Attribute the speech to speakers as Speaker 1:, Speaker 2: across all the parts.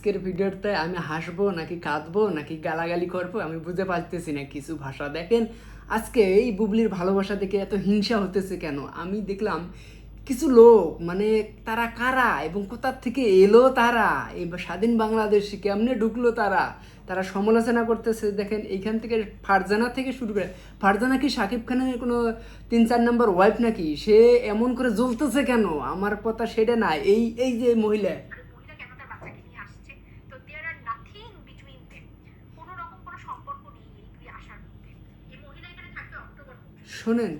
Speaker 1: আজকের ভিডিওতে আমি হাসবো নাকি কাঁদবো নাকি গালাগালি করব আমি বুঝতে পারতেছি না, কিছু ভাষা দেখেন। আজকে এই বুবলির ভালোবাসা দেখে এত হিংসা হতেছে কেন? আমি দেখলাম কিছু লোক মানে তারা কারা এবং কোথার থেকে এলো তারা? এই স্বাধীন বাংলাদেশে কেমনে ঢুকলো তারা? তারা সমালোচনা করতেছে, দেখেন এইখান থেকে ফারজানা থেকে শুরু করে, ফারজানা কি শাকিব খানের কোনো তিন চার নম্বর ওয়াইফ নাকি? সে এমন করে জ্বলতেছে কেন? আমার কথা সেটা না, এই এই যে মহিলা
Speaker 2: মহিলা কেন তার বাচ্চাকে নিয়ে আসছে তো there are nothing between them কোনো রকম কোনো সম্পর্ক নেই এই দুই আসার মধ্যে এই মহিলা এখানে থাকবে অক্টোবর পর্যন্ত।
Speaker 1: শোনেন,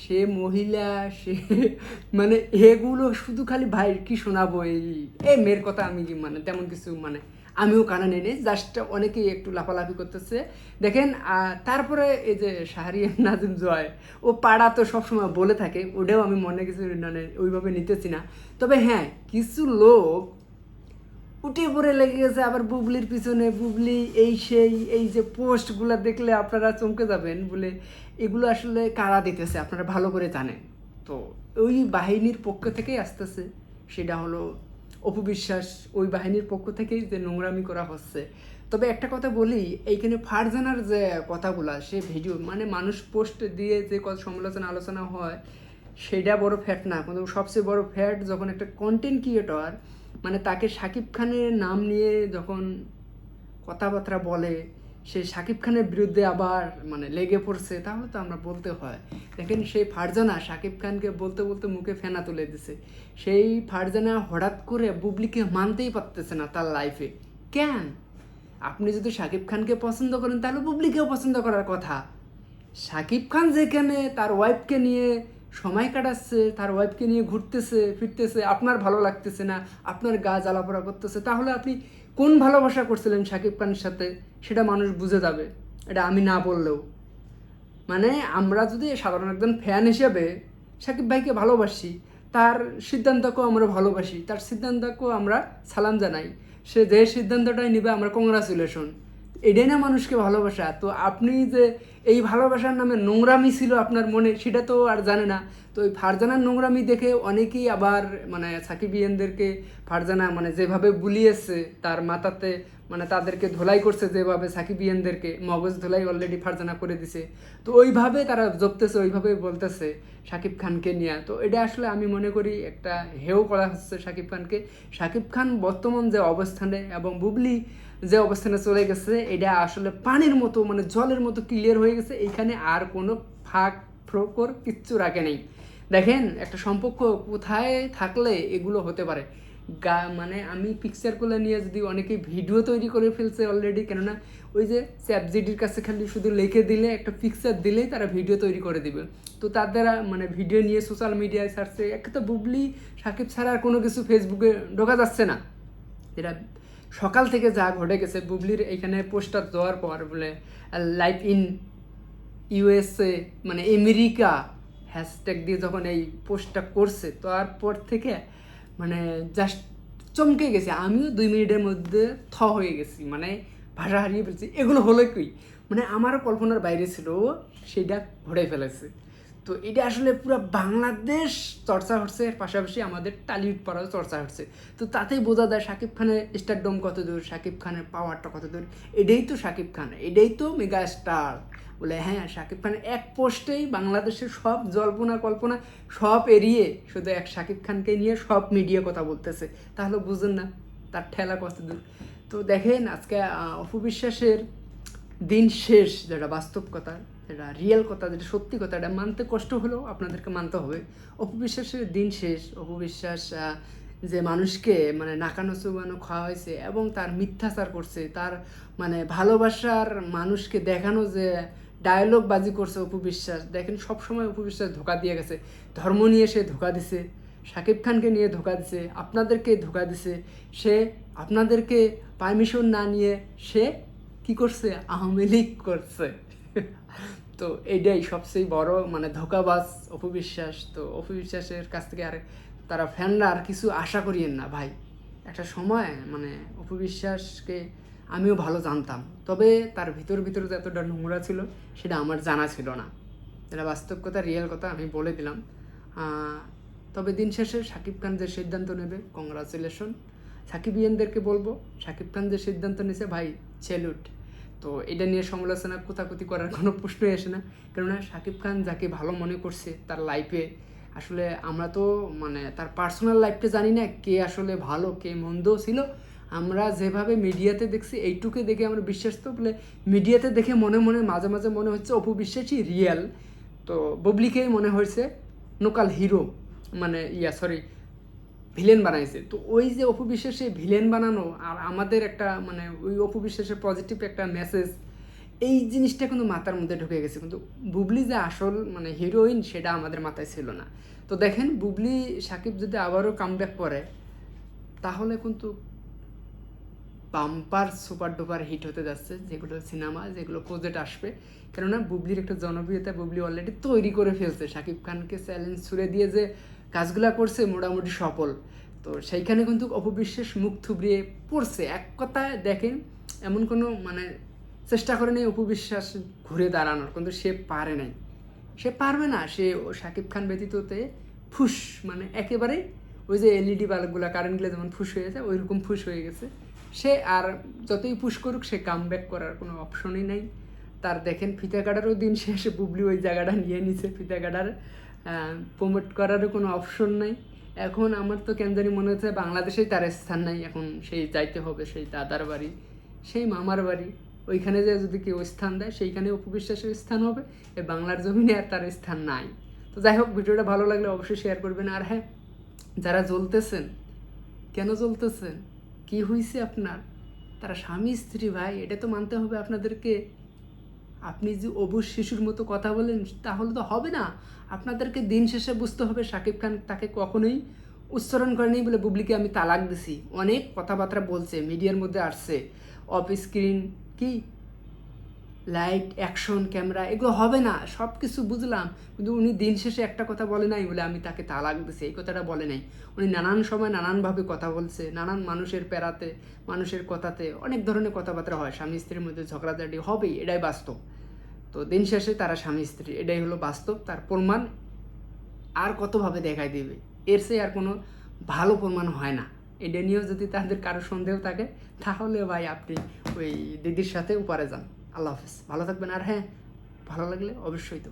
Speaker 1: সে মহিলা, সে মানে এগুলো শুধু খালি ভাই কি শোনাবো এই এই মেয়ের কথা আমি মানে তেমন কিছু মানে আমিও কানা নেই জাস্ট অনেকেই একটু লাফালাফি করতেছে। দেখেন তারপরে এই যে শাহরিয়ার নাজিম জয়, ও পাড়া তো সবসময় বলে থাকে, ওটাও আমি মনে কিছু মানে ওইভাবে নিতেছি না। তবে হ্যাঁ কিছু লোক উঠে পড়ে লেগে গেছে, আবার বুবলির পিছনে, বুবলি এই সেই, এই যে পোস্টগুলো দেখলে আপনারা চমকে যাবেন বলে এগুলো আসলে কারা দিতেছে আপনারা ভালো করে জানেন। তো ওই বাহিনীর পক্ষ থেকেই আসতেছে, সেটা হলো অপবিশ্বাস ওই বাহিনীর পক্ষ থেকেই যে নোংরামি করা হচ্ছে। তবে একটা কথা বলি, এইখানে ফারজানার যে কথাগুলা, সে ভিডিও মানে মানুষ পোস্ট দিয়ে যে কথা সমালোচনা, আলোচনা হয়, সেটা বড় ফ্যাট না, কিন্তু সবচেয়ে বড় ফ্যাট যখন একটা কন্টেন্ট ক্রিয়েটর মানে তাকে শাকিব খানের নাম নিয়ে যখন কথাবার্তা বলে, সে শাকিব খানের বিরুদ্ধে আবার মানে লেগে পড়ছে, তাহলে তো আমরা বলতে হয়। দেখেন সেই ফারজানা শাকিব খানকে বলতে বলতে মুখে ফেনা তুলে দিছে। সেই ফারজানা হঠাৎ করে বুবলিকে মানতেই পারতেছে না তার লাইফে কেন? আপনি যদি শাকিব খানকে পছন্দ করেন, তাহলে বুবলিকেও পছন্দ করার কথা। শাকিব খান যেখানে তার ওয়াইফকে নিয়ে সময় কাটাচ্ছে, তার ওয়াইফকে নিয়ে ঘুরতেছে, ফিরতেছে, আপনার ভালো লাগতেছে না, আপনার গা জ্বালাপোড়া করতেছে, তাহলে আপনি কোন ভালোবাসা করছিলেন শাকিব খানের সাথে? সেটা মানুষ বুঝে যাবে। এটা আমি না বললেও। মানে আমরা যদি সাধারণ একজন ফ্যান হিসেবে সাকিব ভাইকে ভালোবাসি, তার সিদ্ধান্তকেও আমরা ভালোবাসি, তার সিদ্ধান্তকেও আমরা সালাম জানাই। সে যে সিদ্ধান্তটাই নিবে, আমরা কংগ্রাচুলেশন এটাই না মানুষকে ভালোবাসা? তো আপনি যে এই ভালোবাসার নামে নোংরামি ছিল আপনার মনে, সেটা তো আর জানে না। তো ওই ফারজানার নোংরামি দেখে অনেকেই আবার মানে সাকিবিয়ানদেরকে ফারজানা মানে যেভাবে বুলিয়েছে, তার মাথাতে মানে তাদেরকে ধোলাই করছে যেভাবে সাকিবিয়ানদেরকে, মগজ ধোলাই অলরেডি ফারজানা করে দিছে। তো ওইভাবে তারা জপতেছে, ওইভাবে বলতেছে শাকিব খানকে নিয়ে। তো এটা আসলে আমি মনে করি একটা হেও করা হচ্ছে শাকিব খানকে। শাকিব খান বর্তমান যে অবস্থানে এবং বুবলি যে অবস্থানে চলে গেছে, এটা আসলে পানির মতো মানে জলের মতো ক্লিয়ার হয়ে গেছে। এইখানে আর কোনো ফাঁক ফ্রোকর কিচ্ছু রাখে নেই। দেখেন, একটা সম্পর্ক কোথায় থাকলে এগুলো হতে পারে। গা মানে আমি পিকচারগুলো নিয়ে যদি অনেকে ভিডিও তৈরি করে ফেলছে অলরেডি কেননা ওই যে চ্যাপজিডির কাছে খালি শুধু লিখে দিলে, একটা পিকচার দিলেই তারা ভিডিও তৈরি করে দিবে। তো তার দ্বারা মানে ভিডিও নিয়ে সোশ্যাল মিডিয়ায় ছাড়ছে। একটা তো বুবলি সাকিব ছাড়া আর কোনো কিছু ফেসবুকে ঢোকা যাচ্ছে না। এটা সকাল থেকে যা ঘটে গেছে, বুবলির এখানে পোস্টার দেওয়ার পর বলে লাইফ ইন ইউএসএ মানে আমেরিকা হ্যাশট্যাগ দিয়ে যখন এই পোস্টটা করছে, তারপর থেকে মানে জাস্ট চমকে গেছে। আমিও দুই মিনিটের মধ্যে থ হয়ে গেছি মানে ভাষা হারিয়ে ফেলছি। এগুলো হলো কি? মানে আমার কল্পনার বাইরে ছিল, সেটা ঘটে ফেলেছে। তো এটা আসলে পুরো বাংলাদেশ চর্চা হচ্ছে, পাশাপাশি আমাদের টালিউড পাড়াও চর্চা হচ্ছে। তো তাতেই বোঝা যায় শাকিব খানের স্টারডম কত দূর, শাকিব খানের পাওয়ারটা কত দূর। এটাই তো শাকিব খান, এটাই তো মেগা স্টার বলে হ্যাঁ শাকিব খানের এক পোস্টেই বাংলাদেশের সব জল্পনা কল্পনা সব এড়িয়ে শুধু এক শাকিব খানকে নিয়ে সব মিডিয়া কথা বলতেছে। তাহলে বুঝেন না, তার ঠেলা কত দূর। তো দেখেন, আজকে অপবিশ্বাসের দিন শেষ, যেটা বাস্তব কথা যেটা রিয়েল কথা যেটা সত্যি কথা এটা মানতে কষ্ট হলেও আপনাদেরকে মানতে হবে। অপবিশ্বাসের দিন শেষ। অপবিশ্বাস যে মানুষকে মানে নাকানো চুবানো খাওয়া হয়েছে এবং তার মিথ্যাচার করছে, তার মানে ভালোবাসার মানুষকে দেখানো যে ডায়লগ বাজি করছে অপবিশ্বাস। দেখেন, সবসময় অপবিশ্বাস ধোকা দিয়ে গেছে। ধর্ম নিয়ে সে ধোকা দিছে শাকিব খানকে নিয়ে ধোকা দিছে, আপনাদেরকে ধোকা দিছে। সে আপনাদেরকে পারমিশন না নিয়ে সে কি করছে? আওয়ামী লীগ করছে। তো এটাই সবচেয়ে বড় মানে ধোকাবাজ অপবিশ্বাস। তো অপবিশ্বাসের কাছ থেকে আর তারা ফ্যানরা আর কিছু আশা করিয়েন না, ভাই। একটা সময় মানে অপবিশ্বাসকে আমিও ভালো জানতাম। তবে তার ভিতর ভিতর যে এতটা নোংরা ছিল, সেটা আমার জানা ছিল না। এটা বাস্তব কথা, রিয়েল কথা, আমি বলে দিলাম। তবে দিন শেষে শাকিব খান যে সিদ্ধান্ত নেবে কংগ্রাচুলেশন সাকিবিয়ানদেরকে বলব, সাকিব খান যে সিদ্ধান্ত নিয়েছে ভাই সেলুট তো এটা নিয়ে সমালোচনা কোথাকুতি করার কোনো প্রশ্নই আসে না। কেননা সাকিব খান যাকে ভালো মনে করছে তার লাইফে আসলে আমরা তো মানে তার পার্সোনাল লাইফটা জানি না কে আসলে ভালো, কে মন্দ ছিল। আমরা যেভাবে মিডিয়াতে দেখছি, এইটুকু দেখে আমরা বিশ্বাস তো বলে মিডিয়াতে দেখে মনে মনে, মাঝে মাঝে মনে হচ্ছে অপু বিশ্বাসই রিয়েল তো ববলিকেই মনে হয়েছে নোকাল হিরো মানে ইয়া সরি ভিলেন বানাইছে। তো ওই যে অপু বিশ্বাসে ভিলেন বানানো আর আমাদের একটা মানে ওই অপু বিশ্বাসের পজিটিভ একটা মেসেজ এই জিনিসটা কিন্তু মাথার মধ্যে ঢুকে গেছে। কিন্তু বুবলি যে আসল মানে হিরোইন সেটা আমাদের মাথায় ছিল না। তো দেখেন বুবলি, সাকিব যদি আবারও কামব্যাক করে, তাহলে কিন্তু বাম্পার সুপার ডুপার হিট হতে যাচ্ছে যেগুলো সিনেমা যেগুলো প্রজেক্ট আসবে। কেননা বুবলির একটা জনপ্রিয়তা বুবলি অলরেডি তৈরি করে ফেলছে। শাকিব খানকে চ্যালেঞ্জ ছুড়ে দিয়ে যে কাজগুলা করছে, মোটামুটি সফল। তো সেইখানে কিন্তু অপবিশ্বাস মুখ থুবড়িয়ে পড়ছে। এক কথায় দেখেন, এমন কোনো মানে চেষ্টা করে নেই অপবিশ্বাস ঘুরে দাঁড়ানোর, কিন্তু সে পারে নাই। সে পারবে না। সে শাকিব খান ব্যতীততে ফুস মানে একেবারে ওই যে এলইডি বাল্বগুলো, কারেন্টগুলো যেমন ফুস হয়ে যায় ওই রকম ফুস হয়ে গেছে। সে আর যতই পুশ করুক, সে কাম ব্যাক করার কোনো অপশনই নাই। তার দেখেন, ফিতা কাটারও দিন শেষে, বুবলি ওই জায়গাটা নিয়ে নিছে, ফিতা কাটার। প্রমোট করারও কোনো অপশন নাই। এখন আমার তো কেন জানি মনে হচ্ছে বাংলাদেশেই তার স্থান নাই। এখন সেই যাইতে হবে, সেই দাদার বাড়ি, সেই মামার বাড়ি। ওইখানে যে যদি কেউ স্থান দেয়, সেইখানে উপবিশ্বাসের স্থান হবে। এই বাংলার জমিনে আর তার স্থান নাই। তো যাই হোক, ভিডিওটা ভালো লাগলে অবশ্যই শেয়ার করবেন। আর হ্যাঁ যারা জ্বলতেছেন, কেন জ্বলতেছেন? কি হয়েছে আপনার? তারা স্বামী, স্ত্রী, ভাই, এটা তো মানতে হবে আপনাদেরকে। আপনি যে অবু শিশুর মতো কথা বলেন, তাহলে তো হবে না। আপনাদেরকে দিন শেষে বুঝতে হবে শাকিব খান তাকে কখনোই উচ্চারণ করেনি বলে বুবলিকে আমি তালাক দিছি। অনেক কথাবার্তা বলছে মিডিয়ার মধ্যে আসছে। অফ স্ক্রিন কি লাইট, অ্যাকশন, ক্যামেরা, এগুলো হবে না। সব কিছু বুঝলাম। কিন্তু উনি দিন শেষে একটা কথা বলে নাই বলে আমি তাকে তালাক দিছি। এই কথাটা বলে নাই। উনি নানান সময় নানানভাবে কথা বলছে, নানান মানুষের প্যারাতে, মানুষের কথাতে, অনেক ধরনের কথাবার্তা হয়। স্বামী স্ত্রীর মধ্যে ঝগড়াঝাটি হবেই, এটাই বাস্তব। তো দিন শেষে তারা স্বামী স্ত্রী, এটাই হলো বাস্তব। তার প্রমাণ আর কতভাবে দেখাই দিবে? এর চেয়ে আর কোনো ভালো প্রমাণ হয় না। এটা নিয়েও যদি তাদের কারও সন্দেহ থাকে, তাহলে ভাই আপনি ওই দিদির সাথে উপরে যান। আল্লাহ হাফেজ। ভালো থাকবেন আর হ্যাঁ ভালো লাগলে অবশ্যই তো